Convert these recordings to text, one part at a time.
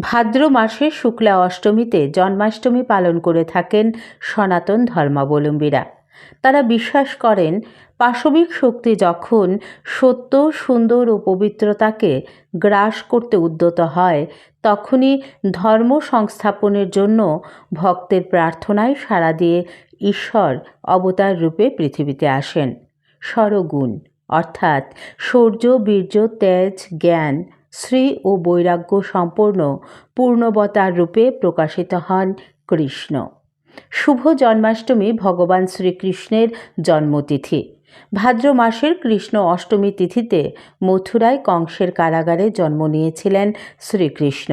ভাদ্র মাসের শুক্লা অষ্টমীতে জন্মাষ্টমী পালন করে থাকেন সনাতন ধর্মাবলম্বীরা। তারা বিশ্বাস করেন, পাশবিক শক্তি যখন সত্য, সুন্দর ও পবিত্রতাকে গ্রাস করতে উদ্যত হয়, তখনই ধর্ম সংস্থাপনের জন্য ভক্তের প্রার্থনায় সাড়া দিয়ে ঈশ্বর অবতার রূপে পৃথিবীতে আসেন। স্বরগুণ, অর্থাৎ শৌর্য বীর্য, তেজ, জ্ঞান শ্রী ও বৈরাগ্য সম্পূর্ণ পূর্ণবতার রূপে প্রকাশিত হন কৃষ্ণ। শুভ জন্মাষ্টমী ভগবান শ্রীকৃষ্ণের জন্মতিথি। ভাদ্র মাসের কৃষ্ণ অষ্টমী তিথিতে মথুরায় কংসের কারাগারে জন্ম নিয়েছিলেন শ্রীকৃষ্ণ।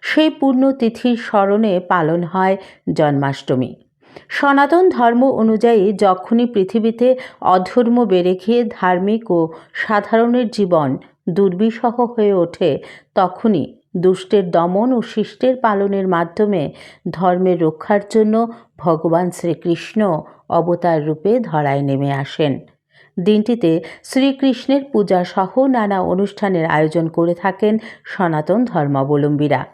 সেই পুণ্যতিথির স্মরণে পালন হয় জন্মাষ্টমী। সনাতন ধর্ম অনুযায়ী যখনই পৃথিবীতে অধর্ম বেড়ে গিয়ে ধার্মিক ও সাধারণের জীবন দুর্বিষহ হয়ে ওঠে, তখনই দুষ্টের দমন ও শিষ্টের পালনের মাধ্যমে ধর্মের রক্ষার জন্য ভগবান শ্রীকৃষ্ণ অবতার রূপে ধরায় নেমে আসেন। দিনটিতে শ্রীকৃষ্ণের পূজা সহ নানা অনুষ্ঠানের আয়োজন করে থাকেন সনাতন ধর্মাবলম্বীরা।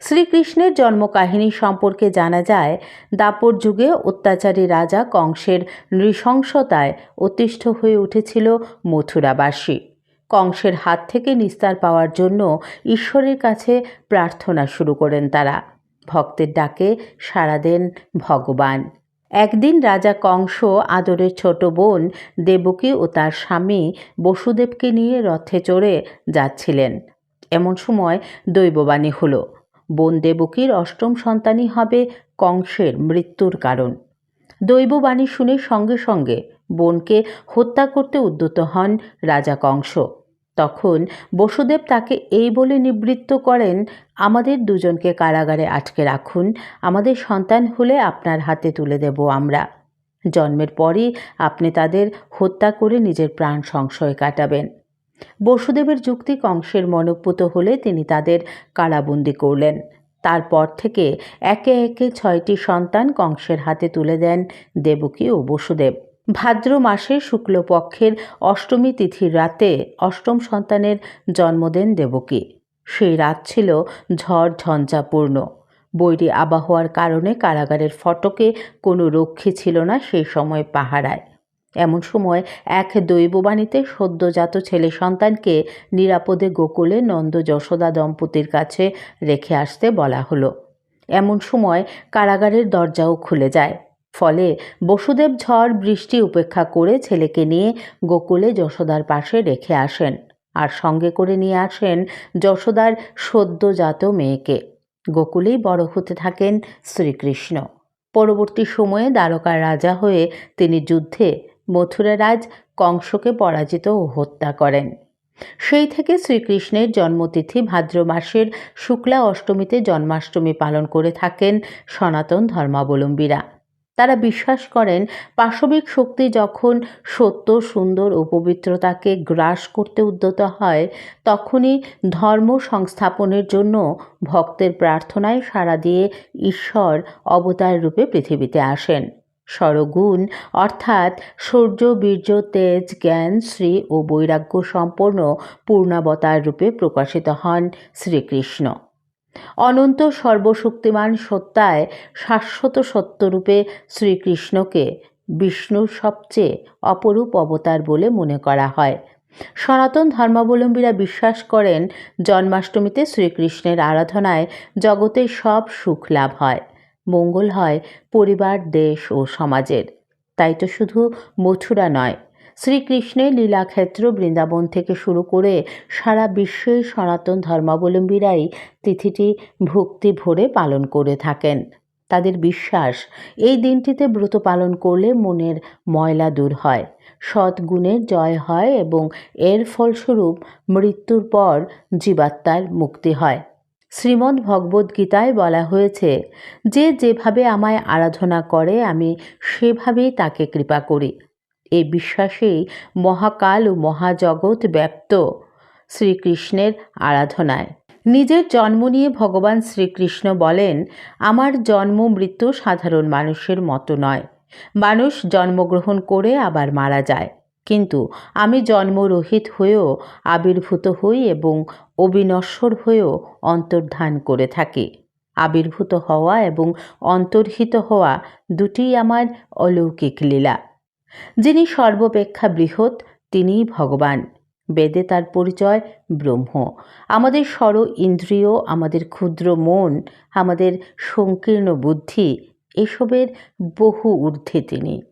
শ্রীকৃষ্ণের জন্মকাহিনী সম্পর্কে জানা যায়, দাপর যুগে অত্যাচারী রাজা কংসের নৃশংসতায় অতিষ্ঠ হয়ে উঠেছিল মথুরাবাসী। কংসের হাত থেকে নিস্তার পাওয়ার জন্য ঈশ্বরের কাছে প্রার্থনা শুরু করেন তারা। ভক্তের ডাকে সাড়া দেন ভগবান। একদিন রাজা কংস আদরের ছোট বোন দেবকী ও তার স্বামী বসুদেবকে নিয়ে রথে চড়ে যাচ্ছিলেন। এমন সময় দৈববাণী হলো, বোন দেবকীর অষ্টম সন্তানই হবে কংসের মৃত্যুর কারণ। দৈববাণী শুনে সঙ্গে সঙ্গে বোনকে হত্যা করতে উদ্যত হন রাজা কংস। তখন বসুদেব তাকে এই বলে নিবৃত্ত করেন, আমাদের দুজনকে কারাগারে আটকে রাখুন, আমাদের সন্তান হলে আপনার হাতে তুলে দেব আমরা। জন্মের পরই আপনি তাদের হত্যা করে নিজের প্রাণ সংশয় কাটাবেন বসুদেবের যুক্তি কংসের মনোপুত হলে তিনি তাদের কারাবন্দি করলেন। তারপর থেকে একে একে ছয়টি সন্তান কংসের হাতে তুলে দেন দেবকী ও বসুদেব। ভাদ্র মাসের শুক্লপক্ষের অষ্টমী তিথির রাতে অষ্টম সন্তানের জন্ম দেন দেবকী। সেই রাত ছিল ঝড় ঝঞ্ঝাপূর্ণ। বৈরী আবহাওয়ার কারণে কারাগারের ফটকে কোনো রক্ষী ছিল না সেই সময় পাহারায়। এমন সময় এক দৈববাণীতে সদ্যজাত ছেলে সন্তানকে নিরাপদে গোকুলে নন্দ যশোদা দম্পতির কাছে রেখে আসতে বলা হলো। এমন সময় কারাগারের দরজাও খুলে যায়। ফলে বসুদেব ঝড় বৃষ্টি উপেক্ষা করে ছেলেকে নিয়ে গোকুলে যশোদার পাশে রেখে আসেন। আর সঙ্গে করে নিয়ে আসেন যশোদার সদ্যজাত মেয়েকে। গোকুলেই বড় হতে থাকেন শ্রীকৃষ্ণ। পরবর্তী সময়ে দ্বারকার রাজা হয়ে তিনি যুদ্ধে মথুরারাজ কংসকে পরাজিত ও হত্যা করেন। সেই থেকে শ্রীকৃষ্ণের জন্মতিথি ভাদ্র মাসের শুক্লা অষ্টমীতে জন্মাষ্টমী পালন করে থাকেন সনাতন ধর্মাবলম্বীরা। তারা বিশ্বাস করেন পাশবিক শক্তি যখন সত্য, সুন্দর ও পবিত্রতাকে গ্রাস করতে উদ্যত হয়, তখনই ধর্ম সংস্থাপনের জন্য ভক্তের প্রার্থনায় সাড়া দিয়ে ঈশ্বর অবতার রূপে পৃথিবীতে আসেন। স্বরগুণ অর্থাৎ সূর্য, বীর্য, তেজ, জ্ঞান, শ্রী ও বৈরাগ্য সম্পন্ন পূর্ণাবতার রূপে প্রকাশিত হন শ্রীকৃষ্ণ। অনন্ত সর্বশক্তিমান সত্তায় শাশ্বত সত্যরূপে শ্রীকৃষ্ণকে বিষ্ণুর সবচেয়ে অপরূপ অবতার বলে মনে করা হয়। সনাতন ধর্মাবলম্বীরা বিশ্বাস করেন, জন্মাষ্টমীতে শ্রীকৃষ্ণের আরাধনায় জগতের সব সুখ লাভ হয়। মঙ্গল হয় পরিবার, দেশ ও সমাজের। তাই তো শুধু মথুরা নয় শ্রীকৃষ্ণের লীলাক্ষেত্র বৃন্দাবন থেকে শুরু করে সারা বিশ্বের সনাতন ধর্মাবলম্বীরাই তিথিটি ভক্তি ভরে পালন করে থাকেন। তাদের বিশ্বাস, এই দিনটিতে ব্রত পালন করলে মনের ময়লা দূর হয় সৎগুণের জয় হয় এবং এর ফলস্বরূপ মৃত্যুর পর জীবাত্মার মুক্তি হয়। শ্রীমদ্ ভগবদ্ গীতায় বলা হয়েছে, যে যেভাবে আমায় আরাধনা করে, আমি সেভাবেই তাকে কৃপা করি। এই বিশ্বাসেই মহাকাল ও মহাজগৎ ব্যপ্ত শ্রীকৃষ্ণের আরাধনায়। নিজের জন্ম নিয়ে ভগবান শ্রীকৃষ্ণ বলেন, আমার জন্ম মৃত্যু সাধারণ মানুষের মতো নয়। মানুষ জন্মগ্রহণ করে আবার মারা যায়। কিন্তু আমি জন্মরহিত হয়েও আবির্ভূত হই এবং অবিনশ্বর হয়েও অন্তর্ধান করে থাকি। আবির্ভূত হওয়া এবং অন্তর্হিত হওয়া দুটিই আমার অলৌকিক লীলা। যিনি সর্বপেক্ষা বৃহৎ, তিনিই ভগবান। বেদে তার পরিচয় ব্রহ্ম। আমাদের সর ইন্দ্রিয়, আমাদের ক্ষুদ্র মন, আমাদের সংকীর্ণ বুদ্ধি, এসবের বহু ঊর্ধ্বে তিনি।